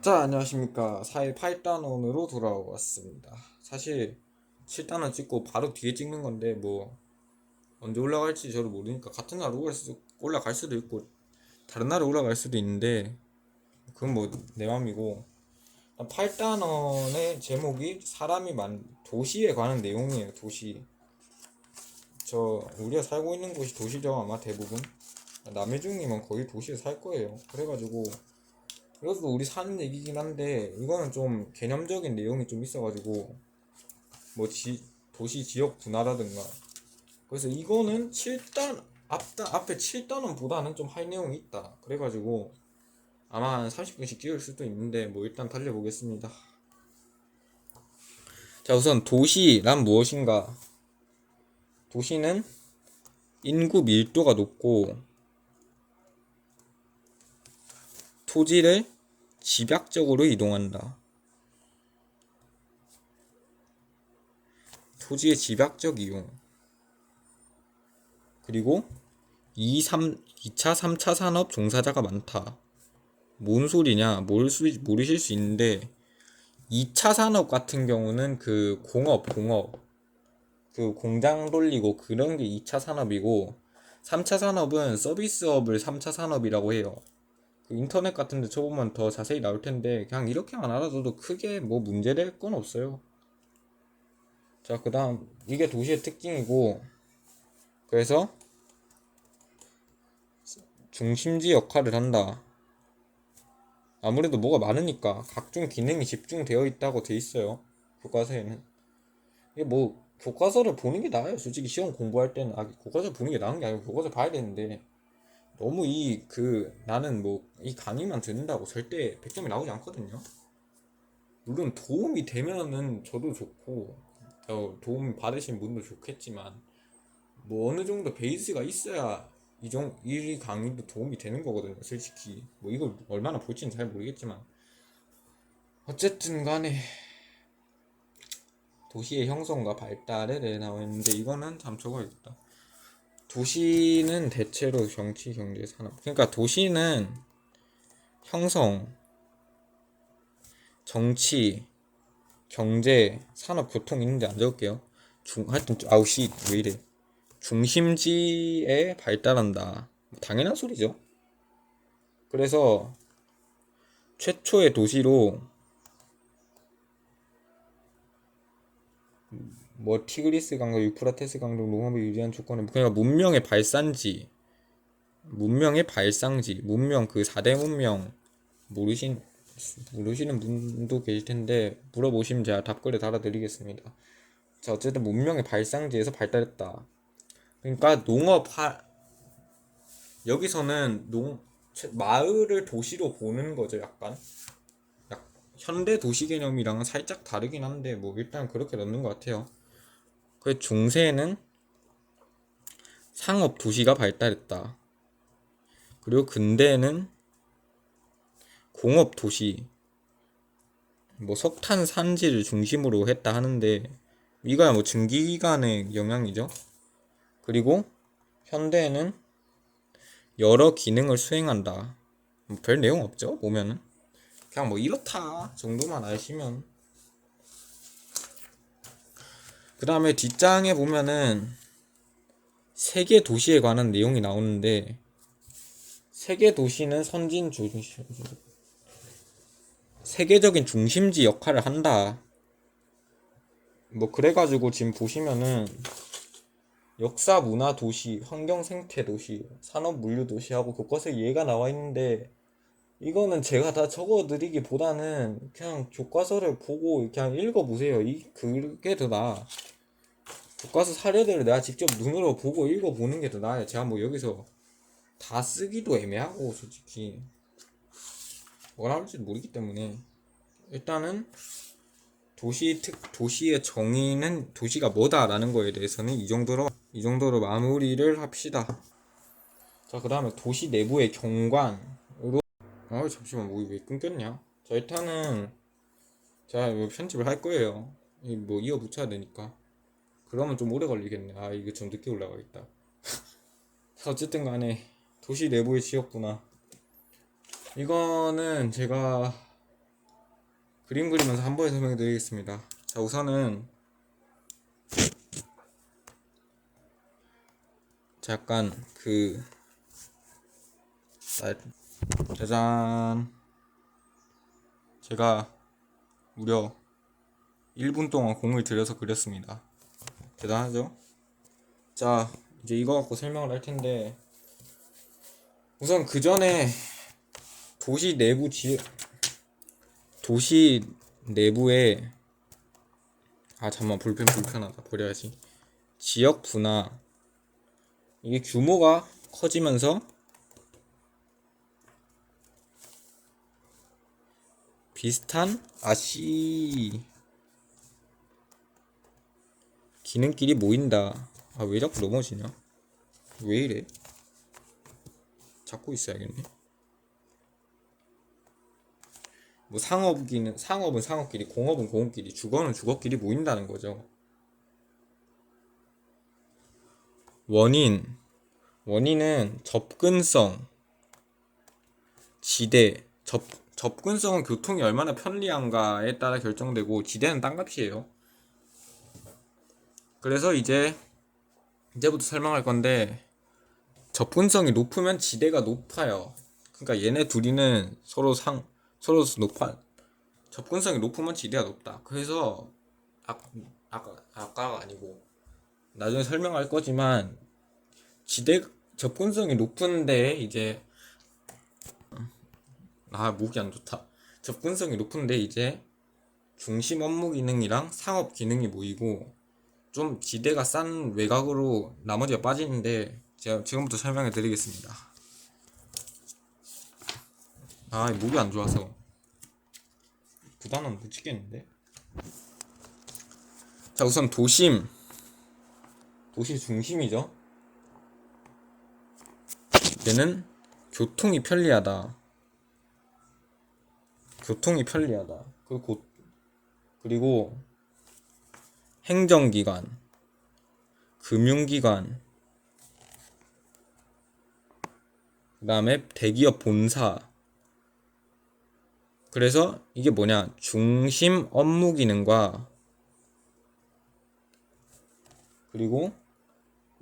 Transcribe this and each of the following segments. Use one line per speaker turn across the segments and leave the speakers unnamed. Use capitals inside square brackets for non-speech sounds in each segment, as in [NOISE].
자, 안녕하십니까. 4일 8단원으로 돌아왔습니다. 사실 7단원 찍고 바로 뒤에 찍는 건데 뭐 언제 올라갈지 저도 모르니까 같은 날 올라갈 수도, 있고 다른 날에 올라갈 수도 있는데 그건 뭐 내 맘이고 8단원의 제목이 사람이 만 도시에 관한 내용이에요. 도시. 저 우리가 살고 있는 곳이 도시죠 아마 대부분. 남해중님은 거의 도시에 살 거예요. 그래가지고 이것도 우리 사는 얘기긴 한데 이거는 좀 개념적인 내용이 좀 있어가지고 뭐 지, 도시 지역 분화라든가. 그래서 이거는 7단 앞단 앞에 7단원보다는 좀 할 내용이 있다. 그래가지고 아마 한 30분씩 찍을 수도 있는데 뭐 일단 달려보겠습니다. 자 우선 도시란 무엇인가? 도시는 인구 밀도가 높고 토지를 집약적으로 이동한다. 토지의 집약적 이용. 그리고 2, 3, 2차, 3차 산업 종사자가 많다. 뭔 소리냐? 모를 수, 모르실 수 있는데, 2차 산업 같은 경우는 그 공업, 공업. 그 공장 돌리고 그런 게 2차 산업이고, 3차 산업은 서비스업을 3차 산업이라고 해요. 그 인터넷 같은 데 쳐보면 더 자세히 나올 텐데 그냥 이렇게만 알아둬도 크게 뭐 문제될 건 없어요. 자, 그 다음 이게 도시의 특징이고 그래서 중심지 역할을 한다. 아무래도 뭐가 많으니까 각종 기능이 집중되어 있다고 돼 있어요. 교과서에는. 이게 뭐 교과서를 보는 게 나아요. 솔직히 시험 공부할 때는 아, 교과서 보는 게 나은 게 아니고 교과서 봐야 되는데 너무 이 그 나는 뭐 이 강의만 듣는다고 절대 100점이 나오지 않거든요. 물론 도움이 되면은 저도 좋고 어, 도움 받으신 분도 좋겠지만 뭐 어느 정도 베이스가 있어야 이종 이 강의도 도움이 되는 거거든요. 솔직히 뭐 이걸 얼마나 볼지는 잘 모르겠지만 어쨌든 간에 도시의 형성과 발달에 대해 나와 있는데 이거는 참 적어야겠다. 도시는 대체로 정치, 경제, 산업. 그러니까 도시는 형성, 정치, 경제, 산업, 교통 있는데 안 적을게요. 중, 하여튼, 아우, 씨, 왜 이래. 중심지에 발달한다. 당연한 소리죠. 그래서, 최초의 도시로, 뭐 티그리스 강도, 유프라테스 강도, 농업에 유리한 조건을 그러니까 문명의 발산지, 문명의 발상지, 문명 그 4대 문명 모르신 모르시는 분도 계실 텐데 물어보시면 제가 답글에 달아드리겠습니다. 자 어쨌든 문명의 발상지에서 발달했다. 그러니까 농업 하 여기서는 농 마을을 도시로 보는 거죠 약간 약 현대 도시 개념이랑은 살짝 다르긴 한데 뭐 일단 그렇게 넣는 것 같아요. 그 중세에는 상업 도시가 발달했다. 그리고 근대에는 공업 도시, 뭐 석탄 산지를 중심으로 했다 하는데 이거야 뭐 증기기관의 영향이죠. 그리고 현대에는 여러 기능을 수행한다. 뭐 별 내용 없죠. 보면은 그냥 뭐 이렇다 정도만 아시면 그 다음에 뒷장에 보면은 세계 도시에 관한 내용이 나오는데 세계 도시는 선진 중심 세계적인 중심지 역할을 한다. 뭐 그래가지고 지금 보시면은 역사 문화 도시, 환경 생태 도시, 산업 물류 도시하고 교과서에 얘가 나와 있는데 이거는 제가 다 적어드리기보다는 그냥 교과서를 보고 그냥 읽어보세요. 이 그게 더 나아. 교과서 사례들을 내가 직접 눈으로 보고 읽어보는 게 더 나아요. 제가 뭐 여기서 다 쓰기도 애매하고 솔직히 뭐라 할지 모르기 때문에 일단은 도시 특 도시의 정의는 도시가 뭐다라는 거에 대해서는 이 정도로 이 정도로 마무리를 합시다. 자, 그다음에 도시 내부의 경관 어 잠시만 뭐 왜 끊겼냐? 자, 일단은 제가 이거 편집을 할 거예요. 이뭐 이어 붙여야 되니까. 그러면 좀 오래 걸리겠네. 아, 이거 좀 늦게 올라가겠다. [LAUGHS] 자, 어쨌든 간에 도시 내부의 지역구나. 이거는 제가 그림 그리면서 한 번에 설명해 드리겠습니다. 자, 우선은 자, 약간 그 아, 짜잔 제가 무려 1분 동안 공을 들여서 그렸습니다. 대단하죠? 자, 이제 이거 갖고 설명을 할 텐데 우선 그 전에 도시 내부 지 도시 내부에 아 잠만 볼펜 불편하다 버려야지 지역 분화 이게 규모가 커지면서 비슷한 아씨. 기능끼리 모인다. 아 왜 자꾸 넘어지냐? 왜 이래? 잡고 있어야겠네. 뭐 상업기는 상업은 상업끼리 공업은 공업끼리 주거는 주거끼리 모인다는 거죠. 원인. 원인은 접근성 지대 접 접근성은 교통이 얼마나 편리한가에 따라 결정되고 지대는 땅값이에요. 그래서 이제 이제부터 설명할 건데 접근성이 높으면 지대가 높아요. 그러니까 얘네 둘이는 서로 상 서로 높아 접근성이 높으면 지대가 높다. 그래서 아, 아까 아까가 아니고 나중에 설명할 거지만 지대 접근성이 높은데 이제 아 목이 안 좋다. 접근성이 높은데 이제 중심 업무 기능이랑 상업 기능이 모이고 좀 지대가 싼 외곽으로 나머지가 빠지는데 제가 지금부터 설명해 드리겠습니다. 아 목이 안 좋아서 부단은 못 찍겠는데. 자 우선 도심 도시 중심이죠. 얘는 교통이 편리하다. 교통이 편리하다. 그리고 그리고 행정기관, 금융기관, 그다음에 대기업 본사. 그래서 이게 뭐냐? 중심 업무 기능과 그리고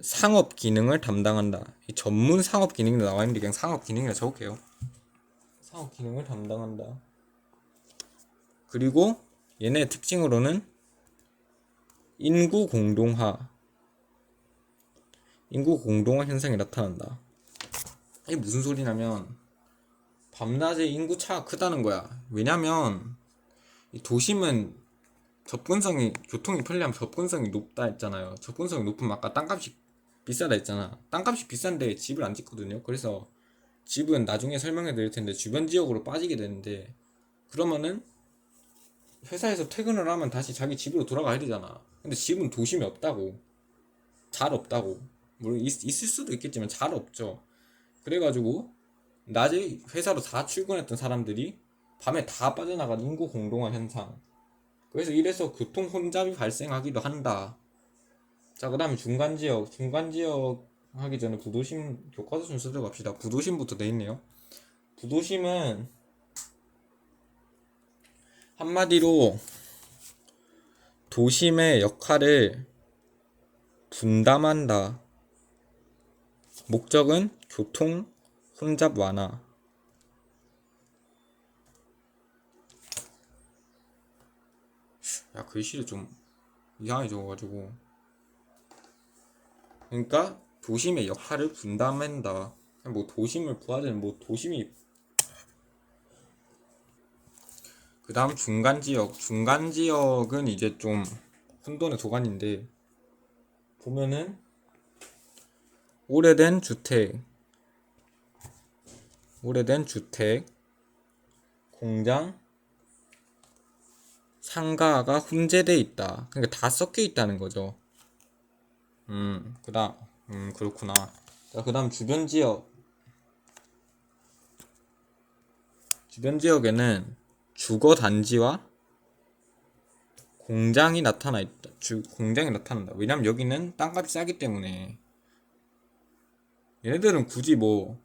상업 기능을 담당한다. 이 전문 상업 기능이 나와 있는데 그냥 상업 기능이라 적을게요. 상업 기능을 담당한다. 그리고 얘네 특징으로는 인구 공동화 인구 공동화 현상이 나타난다. 이게 무슨 소리냐면 밤낮에 인구 차가 크다는 거야. 왜냐면 이 도심은 접근성이 교통이 편리하면 접근성이 높다 했잖아요. 접근성이 높으면 아까 땅값이 비싸다 했잖아. 땅값이 비싼데 집을 안 짓거든요. 그래서 집은 나중에 설명해 드릴 텐데 주변 지역으로 빠지게 되는데 그러면은 회사에서 퇴근을 하면 다시 자기 집으로 돌아가야 되잖아. 근데 집은 도심이 없다고. 잘 없다고. 물론 있, 있을 수도 있겠지만 잘 없죠. 그래가지고 낮에 회사로 다 출근했던 사람들이 밤에 다 빠져나간 인구 공동화 현상. 그래서 이래서 교통 혼잡이 발생하기도 한다. 자, 그 다음에 중간 지역. 중간 지역 하기 전에 부도심 교과서 좀 살펴갑시다. 부도심부터 돼 있네요. 부도심은 한마디로 도심의 역할을 분담한다. 목적은 교통 혼잡 완화. 야 글씨를 좀 이상하게 적어가지고 그러니까 도심의 역할을 분담한다. 뭐 도심을 부하자면 뭐 도심이 그 다음 중간 지역. 중간 지역은 이제 좀 혼돈의 도가니인데, 보면은, 오래된 주택, 오래된 주택, 공장, 상가가 혼재돼 있다. 그러니까 다 섞여 있다는 거죠. 음, 그 다음, 음, 그렇구나. 자, 그 다음 주변 지역. 주변 지역에는 주거 단지와 공장이 나타나 있다. 주, 공장이 나타난다. 왜냐면 여기는 땅값이 싸기 때문에 얘네들은 굳이 뭐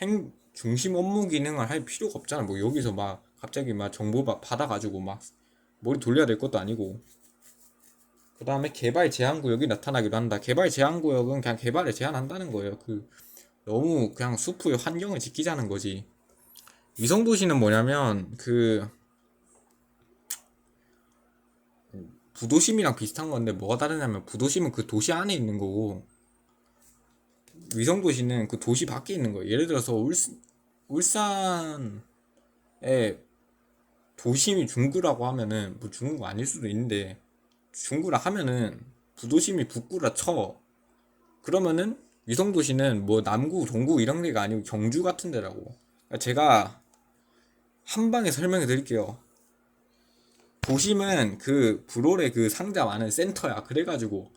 행, 중심 업무 기능을 할 필요가 없잖아. 뭐 여기서 막 갑자기 막 정보 바- 받아가지고 막 머리 돌려야 될 것도 아니고 그 다음에 개발 제한 구역이 나타나기도 한다. 개발 제한 구역은 그냥 개발을 제한한다는 거예요. 그 너무 그냥 숲의 환경을 지키자는 거지. 위성 도시는 뭐냐면 그 부도심이랑 비슷한 건데 뭐가 다르냐면 부도심은 그 도시 안에 있는 거고 위성 도시는 그 도시 밖에 있는 거예요. 예를 들어서 울, 울산에 도심이 중구라고 하면은 뭐 중구가 아닐 수도 있는데 중구라 하면은 부도심이 북구라 쳐. 그러면은 위성 도시는 뭐 남구, 동구 이런 데가 아니고 경주 같은 데라고. 그러니까 제가 한 방에 설명해 드릴게요. 도심은 그 브롤의 그 상자 많은 센터야. 그래가지고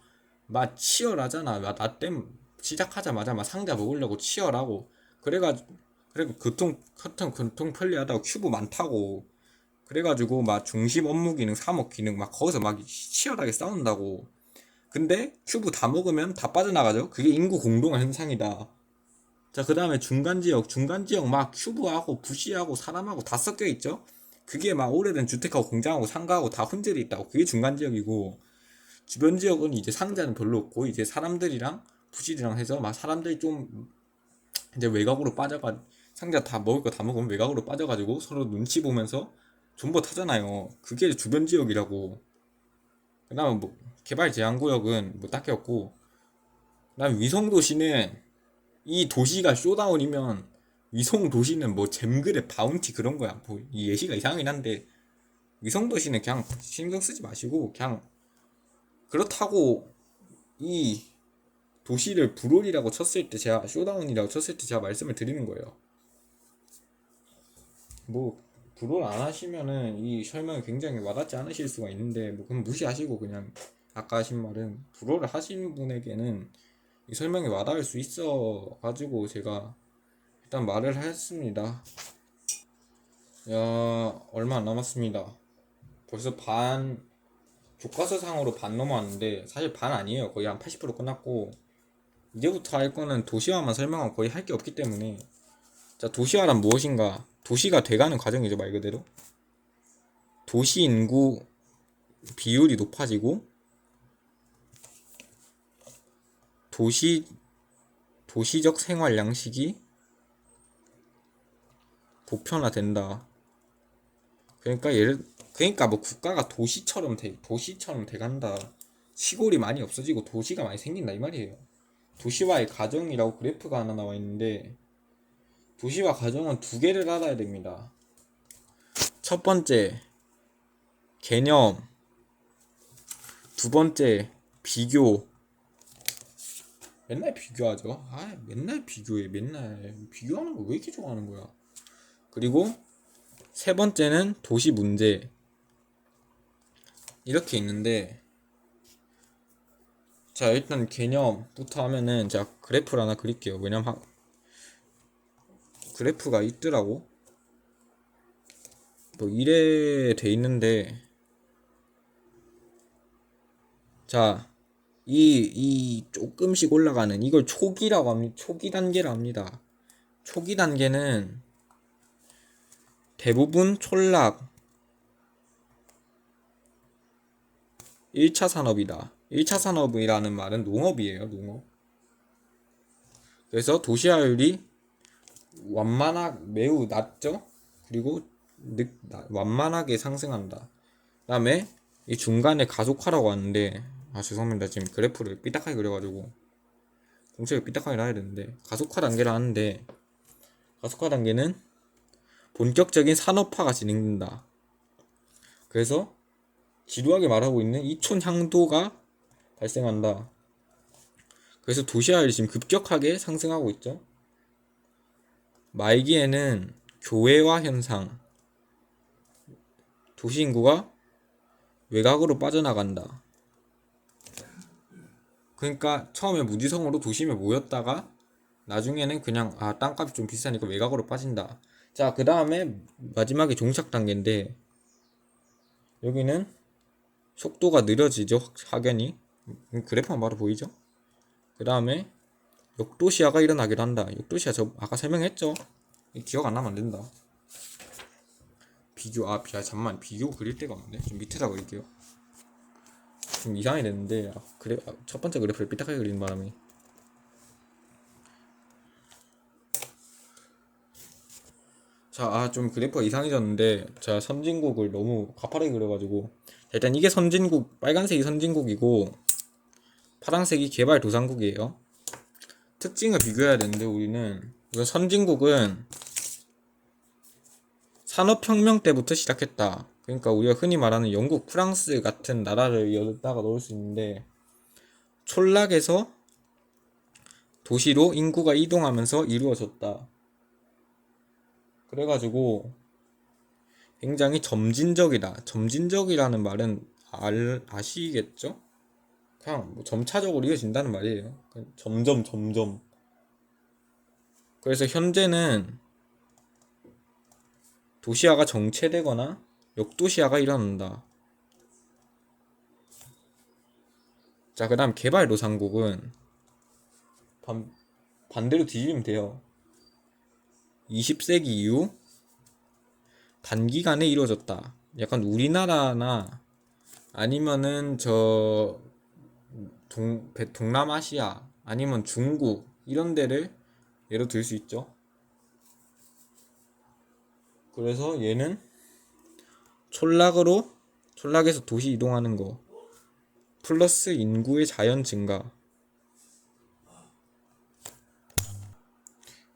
막 치열하잖아. 막나 땜 시작하자마자 막 상자 먹으려고 치열하고 그래가지고 그리고 교통 교통 교통 편리하다고 큐브 많다고 그래가지고 막 중심 업무 기능, 사목 기능 막 거기서 막 치열하게 싸운다고. 근데 큐브 다 먹으면 다 빠져나가죠. 그게 인구 공동 현상이다. 자, 그 다음에 중간 지역, 중간 지역 막 큐브하고 부시하고 사람하고 다 섞여 있죠. 그게 막 오래된 주택하고 공장하고 상가하고 다 혼재돼 있다고. 그게 중간 지역이고 주변 지역은 이제 상자는 별로 없고 이제 사람들이랑 부시들이랑 해서 막 사람들이 좀 이제 외곽으로 빠져가 상자 다 먹을 거 다 먹으면 외곽으로 빠져가지고 서로 눈치 보면서 존버 타잖아요. 그게 주변 지역이라고. 그 다음에 뭐 개발 제한 구역은 뭐 딱히 없고. 그 다음 위성 도시는 이 도시가 쇼다운이면 위성 도시는 뭐 잼그랩 바운티 그런 거야. 뭐이 예시가 이상하긴 한데 위성 도시는 그냥 신경 쓰지 마시고 그냥 그렇다고 이 도시를 불올이라고 쳤을 때 제가 쇼다운이라고 쳤을 때 제가 말씀을 드리는 거예요. 뭐 불올 안 하시면은 이 설명이 굉장히 와닿지 않으실 수가 있는데 뭐 그럼 무시하시고 그냥 아까 하신 말은 불올을 하신 분에게는 이 설명이 와닿을 수 있어 가지고 제가 일단 말을 했습니다. 야 얼마 안 남았습니다. 벌써 반 교과서상으로 반 넘어왔는데 사실 반 아니에요. 거의 한 80% 끝났고 이제부터 할 거는 도시화만 설명하고 거의 할 게 없기 때문에 자 도시화란 무엇인가? 도시가 돼가는 과정이죠 말 그대로 도시 인구 비율이 높아지고 도시 도시적 생활 양식이 보편화된다. 그러니까 예를 그러니까 뭐 국가가 도시처럼 돼 도시처럼 돼간다. 시골이 많이 없어지고 도시가 많이 생긴다 이 말이에요. 도시화의 과정이라고 그래프가 하나 나와 있는데 도시화 과정은 두 개를 알아야 됩니다. 첫 번째 개념 두 번째 비교 맨날 비교하죠. 아 맨날 비교해 맨날 비교하는 거 왜 이렇게 좋아하는 거야? 그리고 세 번째는 도시 문제 이렇게 있는데 자 일단 개념부터 하면은 제가 그래프를 하나 그릴게요. 왜냐면 하- 그래프가 있더라고. 뭐 이래 돼 있는데 자, 이, 이 조금씩 올라가는 이걸 초기라고 합니다. 초기 단계라 합니다. 초기 단계는 대부분 촌락 1차 산업이다. 1차 산업이라는 말은 농업이에요, 농업. 그래서 도시화율이 완만하 매우 낮죠. 그리고 늑, 나- 완만하게 상승한다. 그 다음에 이 중간에 가속화라고 하는데 아 죄송합니다 지금 그래프를 삐딱하게 그려가지고 공책을 삐딱하게 놔야 되는데 가속화 단계를 하는데 가속화 단계는 본격적인 산업화가 진행된다. 그래서 지루하게 말하고 있는 이촌 향도가 발생한다. 그래서 도시화율이 지금 급격하게 상승하고 있죠. 말기에는 교외화 현상, 도시 인구가 외곽으로 빠져나간다. 그러니까 처음에 무지성으로 도심에 모였다가 나중에는 그냥 아 땅값이 좀 비싸니까 외곽으로 빠진다. 자, 그 다음에 마지막에 종착 단계인데 여기는 속도가 느려지죠 확연히 음, 그래프만 바로 보이죠? 그 다음에 역도시화가 일어나기도 한다. 역도시화 저 아까 설명했죠? 기억 안 나면 안 된다. 비교 아 비- 아, 잠만 비교 그릴 데가 없네 좀 밑에다 그릴게요 좀 이상하게 됐는데 아, 그래 아, 첫 번째 그래프를 삐딱하게 그리는 바람에 자, 아, 좀 그래프가 이상해졌는데, 제가 선진국을 너무 가파르게 그려가지고, 일단 이게 선진국, 빨간색이 선진국이고, 파란색이 개발도상국이에요. 특징을 비교해야 되는데, 우리는, 우선 선진국은 산업혁명 때부터 시작했다. 그러니까 우리가 흔히 말하는 영국, 프랑스 같은 나라를 여기다가 넣을 수 있는데, 촌락에서 도시로 인구가 이동하면서 이루어졌다. 그래가지고 굉장히 점진적이다. 점진적이라는 말은 알, 아시겠죠? 그냥 뭐 점차적으로 이어진다는 말이에요. 점점 점점. 그래서 현재는 도시화가 정체되거나 역도시화가 일어난다. 자, 그 다음 개발도상국은 반, 반대로 뒤집으면 돼요. 20세기 이후 단기간에 이루어졌다. 약간 우리나라나 아니면은 저 동, 배- 동남아시아 아니면 중국 이런 데를 예로 들 수 있죠. 그래서 얘는 촌락으로 촌락에서 도시 이동하는 거 플러스 인구의 자연 증가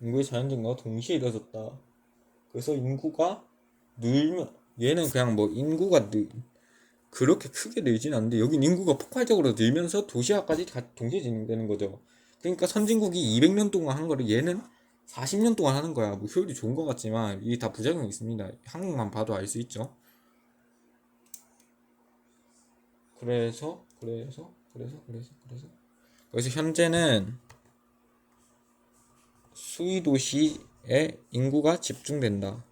인구의 자연 증가가 동시에 이루어졌다. 그래서 인구가 늘면 얘는 그냥 뭐 인구가 늘 그렇게 크게 늘진 않는데 여긴 인구가 폭발적으로 늘면서 도시화까지 다 동시에 진행되는 거죠. 그러니까 선진국이 200년 동안 한 거를 얘는 40년 동안 하는 거야. 뭐 효율이 좋은 것 같지만 이게 다 부작용이 있습니다. 한국만 봐도 알 수 있죠. 그래서 그래서 그래서 그래서 그래서 그래서 현재는 수위 도시에 인구가 집중된다.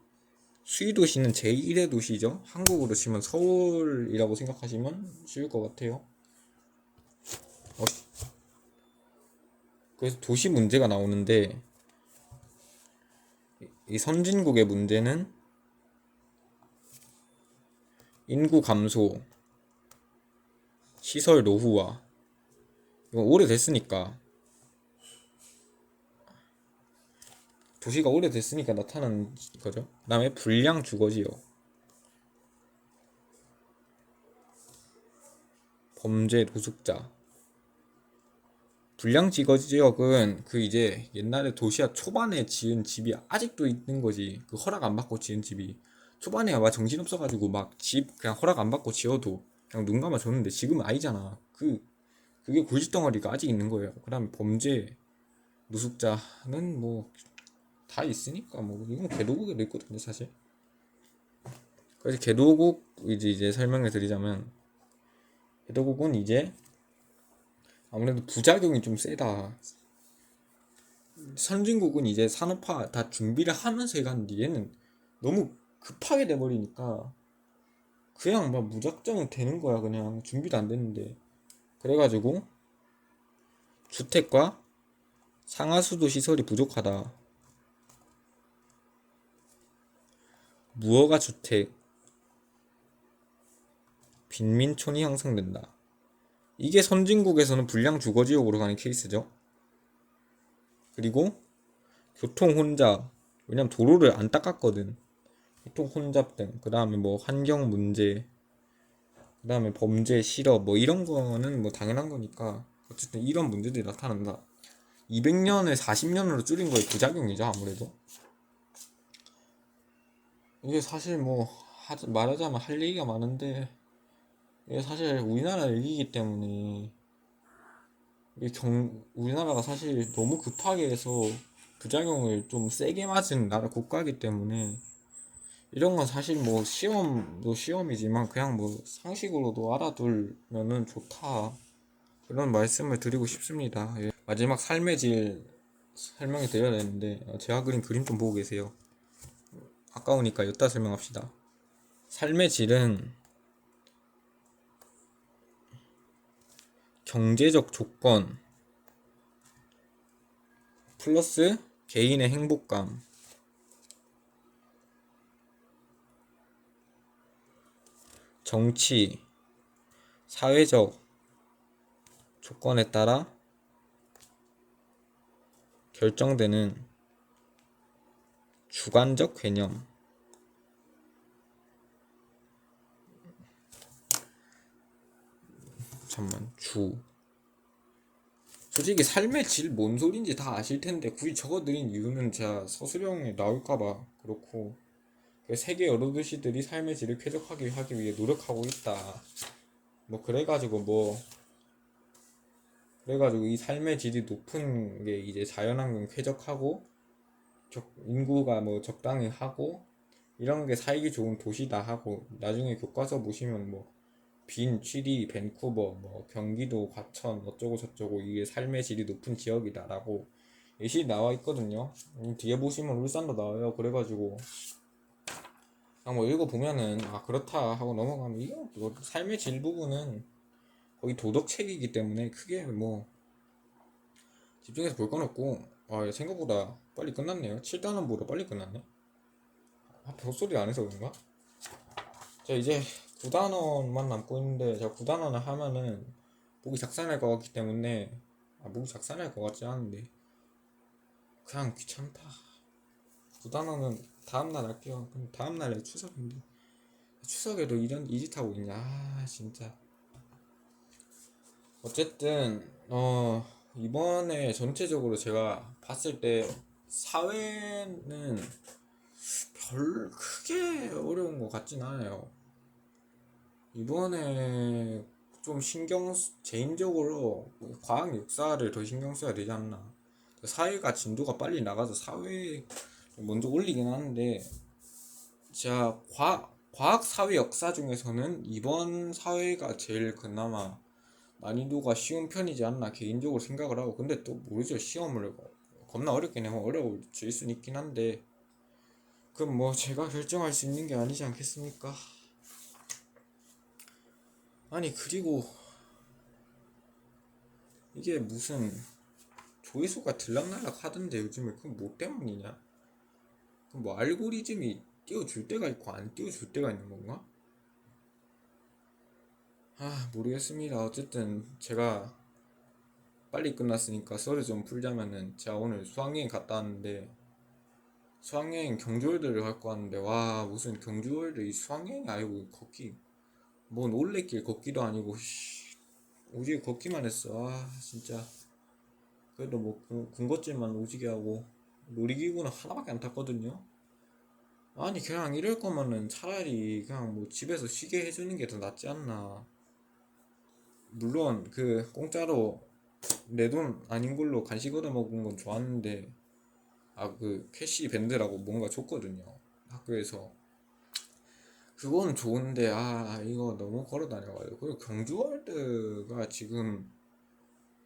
수위 도시는 제1의 도시죠. 한국으로 치면 서울이라고 생각하시면 쉬울 것 같아요. 어. 그래서 도시 문제가 나오는데 이- 이 선진국의 문제는 인구 감소, 시설 노후화. 이건 오래됐으니까 도시가 오래됐으니까 나타나는 거죠. 그 다음에 불량 주거지역. 범죄 노숙자. 불량 주거지역은 그 이제 옛날에 도시화 초반에 지은 집이 아직도 있는 거지. 그 허락 안 받고 지은 집이. 초반에 막 정신없어가지고 막 집 그냥 허락 안 받고 지어도 그냥 눈 감아 줬는데 지금은 아니잖아. 그, 그게 골칫덩어리가 아직 있는 거예요. 그 다음에 범죄 노숙자는 뭐 다 있으니까 뭐 이건 개도국에도 있거든요 사실 그래서 개도국 이제 이제 설명을 드리자면 개도국은 이제 아무래도 부작용이 좀 세다 선진국은 이제 산업화 다 준비를 하면서 해갔는데 얘는 너무 급하게 돼버리니까 그냥 막 무작정 되는 거야 그냥 준비도 안 됐는데 그래가지고 주택과 상하수도 시설이 부족하다 무허가 주택, 빈민촌이 형성된다. 이게 선진국에서는 불량 주거지역으로 가는 케이스죠. 그리고 교통 혼잡, 왜냐면 도로를 안 닦았거든. 교통 혼잡 등, 그 다음에 뭐 환경 문제, 그 다음에 범죄 실업, 뭐 이런 거는 뭐 당연한 거니까 어쨌든 이런 문제들이 나타난다. 200년을 40년으로 줄인 거의 부작용이죠 아무래도. 이게 사실 뭐 하자, 말하자면 할 얘기가 많은데 이게 사실 우리나라 얘기이기 때문에 이 경, 우리나라가 사실 너무 급하게 해서 부작용을 좀 세게 맞은 나라 국가이기 때문에 이런 건 사실 뭐 시험도 시험이지만 그냥 뭐 상식으로도 알아둘면은 좋다 그런 말씀을 드리고 싶습니다. 예. 마지막 삶의 질 설명해 드려야 되는데 어, 제가 그린 그림 좀 보고 계세요. 아까우니까 여기다 설명합시다. 삶의 질은 경제적 조건 플러스 개인의 행복감 정치, 사회적 조건에 따라 결정되는 주관적 개념. 잠만 주. 솔직히 삶의 질 뭔 소린지 다 아실 텐데 굳이 적어드린 이유는 제가 서술형에 나올까봐 그렇고 그 세계 여러 도시들이 삶의 질을 쾌적하게 하기 위해 노력하고 있다. 뭐 그래가지고 뭐 그래가지고 이 삶의 질이 높은 게 이제 자연환경 쾌적하고 적, 인구가 뭐 적당히 하고 이런 게 살기 좋은 도시다 하고 나중에 교과서 보시면 뭐 빈, 취리, 밴쿠버, 뭐 경기도, 과천 어쩌고 저쩌고 이게 삶의 질이 높은 지역이다라고 예시 나와 있거든요. 음, 뒤에 보시면 울산도 나와요. 그래가지고 그냥 뭐 읽어보면은 아 그렇다 하고 넘어가면 이게 뭐 삶의 질 부분은 거의 도덕책이기 때문에 크게 뭐 집중해서 볼 건 없고 아 생각보다 빨리 끝났네요. 7단원보다 빨리 끝났네. 아 벽소리 안 해서 그런가? 자 이제 9단원만 남고 있는데 제가 9단원을 하면은 목이 작살날 것 같기 때문에 아 목이 작살날 것 같지 않은데. 그냥 귀찮다. 9단원은 다음날 할게요 그럼 다음날에 추석인데 추석에도 이런 이짓 하고 있냐 아 진짜 어쨌든 어 이번에 전체적으로 제가 봤을 때 사회는 별 크게 어려운 것 같진 않아요. 이번에 좀 신경 쓰- 개인적으로 과학 역사를 더 신경 써야 되지 않나. 사회가 진도가 빨리 나가서 사회 먼저 올리긴 하는데 제가 과, 과학 사회 역사 중에서는 이번 사회가 제일 그나마 난이도가 쉬운 편이지 않나 개인적으로 생각을 하고 근데 또 모르죠 시험을 겁나 어렵게 내면 어려워질 수는 있긴 한데 그럼 뭐 제가 결정할 수 있는 게 아니지 않겠습니까? 아니 그리고 이게 무슨 조회수가 들락날락 하던데 요즘에 그건 뭐 때문이냐? 뭐 알고리즘이 띄워줄 때가 있고 안 띄워줄 때가 있는 건가? 아 모르겠습니다. 어쨌든 제가 빨리 끝났으니까 썰을 좀 풀자면은 제가 오늘 수학여행 갔다 왔는데 수학여행 경주월드를 갖고 왔는데 와 무슨 경주월드 이 수학여행이 아니고 걷기 뭔 올레길 걷기도 아니고 씨, 오지게 걷기만 했어. 아 진짜 그래도 뭐 군- 군것질만 오지게 하고 놀이기구는 하나밖에 안 탔거든요. 아니 그냥 이럴 거면은 차라리 그냥 뭐 집에서 쉬게 해주는 게 더 낫지 않나. 물론 그 공짜로 내 돈 아닌 걸로 간식 얻어 먹은 건 좋았는데 아 그 캐시 밴드라고 뭔가 줬거든요 학교에서 그건 좋은데 아 이거 너무 걸어 다녀가지고 그리고 경주월드가 지금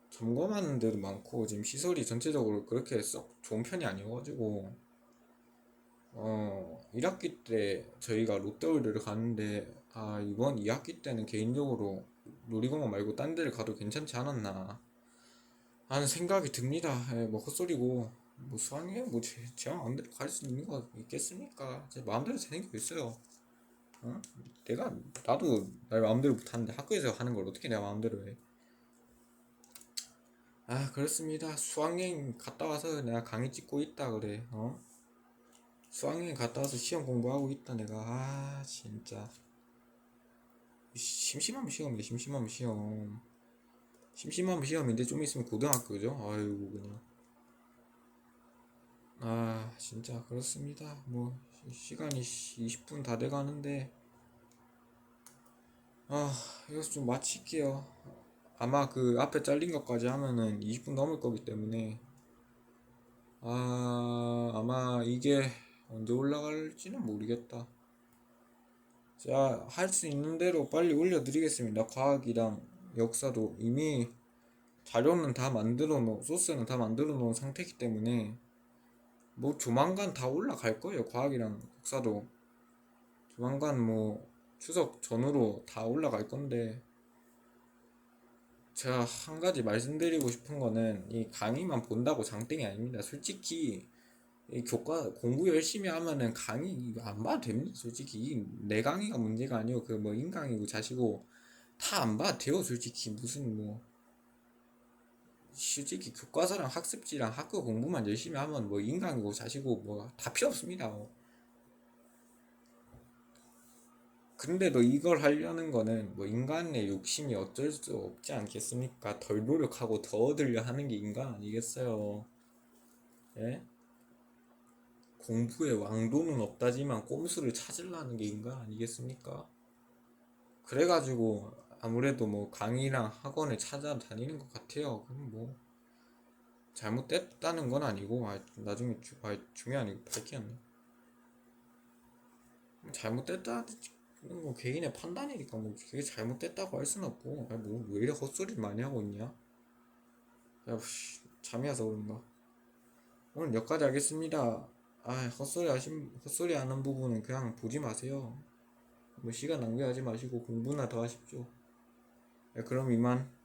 점검하는 데도 많고 지금 시설이 전체적으로 그렇게 썩 좋은 편이 아니어가지고 어 1학기 때 저희가 롯데월드를 갔는데 아 이번 2학기 때는 개인적으로 놀이공원 말고 딴 데를 가도 괜찮지 않았나 하는 생각이 듭니다. 예, 뭐 헛소리고 뭐 수학여행 뭐 제, 제 마음대로 갈 수 있는 거 있겠습니까? 제 마음대로 되는 게 있어요. 어? 내가 나도 날 마음대로 못하는데 학교에서 하는 걸 어떻게 내가 마음대로 해? 아 그렇습니다. 수학여행 갔다 와서 내가 강의 찍고 있다 그래. 어? 수학여행 갔다 와서 시험 공부하고 있다 내가. 아 진짜. 심심하면 시험이야 심심하면 시험. 심심하면 시험인데 좀 있으면 고등학교죠? 아이고 그냥. 아 진짜 그렇습니다. 뭐 시- 시간이 20분 다 돼가는데. 아 여기서 좀 마칠게요 아마 그 앞에 잘린 것까지 하면은 20분 넘을 거기 때문에 아 아마 이게 언제 올라갈지는 모르겠다 자, 할 수 있는 대로 빨리 올려드리겠습니다. 과학이랑 역사도 이미 자료는 다 만들어 놓은, 소스는 다 만들어 놓은 상태이기 때문에 뭐 조만간 다 올라갈 거예요. 과학이랑 역사도. 조만간 뭐 추석 전후로 다 올라갈 건데 제가 한 가지 말씀드리고 싶은 거는 이 강의만 본다고 장땡이 아닙니다. 솔직히 이 교과 공부 열심히 하면은 강의 안 봐도 됩니다. 솔직히 이 내 강의가 문제가 아니고 그 뭐 인강이고 자시고 다 안 봐도 돼요. 솔직히 무슨 뭐 솔직히 교과서랑 학습지랑 학교 공부만 열심히 하면 뭐 인강이고 자시고 뭐 다 필요 없습니다. 뭐. 근데도 이걸 하려는 거는 뭐 인간의 욕심이 어쩔 수 없지 않겠습니까? 덜 노력하고 더 얻으려 하는 게 인간 아니겠어요? 예? 공부에 왕도는 없다지만 꼼수를 찾으려는 게 인간 아니겠습니까? 그래가지고 아무래도 뭐 강의랑 학원을 찾아다니는 것 같아요. 그럼 뭐 잘못됐다는 건 아니고 아, 나중에 주, 아, 중요한 이거 밝혔네. 잘못됐다 는건 개인의 판단이니까 뭐 그게 잘못됐다고 할 수는 없고 아, 뭐왜 이래 헛소리를 많이 하고 있냐? 야, 씨, 잠이 와서 그런가? 오늘 여기까지 하겠습니다. 아, 헛소리 하신, 헛소리 하는 부분은 그냥 보지 마세요. 뭐 시간 낭비하지 마시고 공부나 더 하십시오. 야, 그럼 이만.